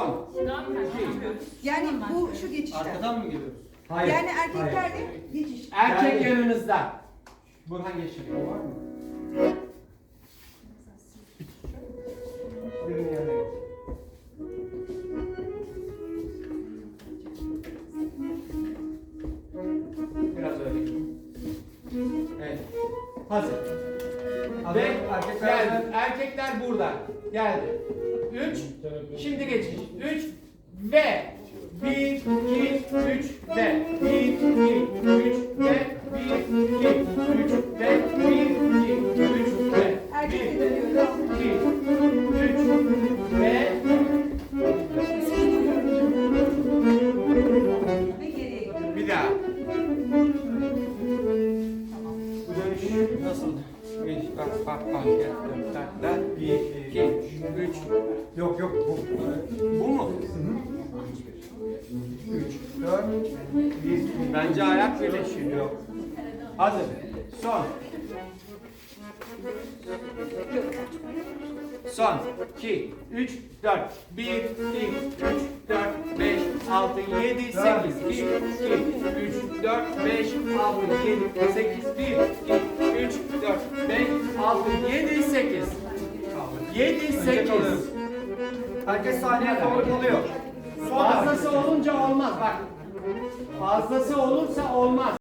Son. Yani bu şu geçişler. Arkadan mı geliyoruz? Hayır. Yani erkeklerde geçiş. Erkek yanınızda. Burhan geçiyor. Var mı? Geç. Biraz öyle. Evet. Hazır. Hazır. Ve Erkekler. Erkekler burada. Geldi. Üç. Şimdi geçiş. Üç. Ve. Bir, iki, üç, ve. Bir, iki, üç, ve. Bir, iki, üç, ve. Bir, iki, üç, ve. Erkekle Bir, dönüyoruz. iki, üç, ve. Bir daha. Dönüş nasıl? Bak, bak, bak. Tak, tak. Bir, bu. Mu? Üç, dört, bir. Bence ayak birleşiyor. Hazır. Son. Son. 2, 3, 4. 1, 2, 3, 4, 5, 6, 7, 8. 1, 2, 3, 4, 5, 6, 7, 8. 1, 2, 3, 4, 5, 6, 7, 8. 7, Önce 8. Herkes sahneye favori kalıyor. Fazlası olunca olmaz bak. Fazlası olursa olmaz.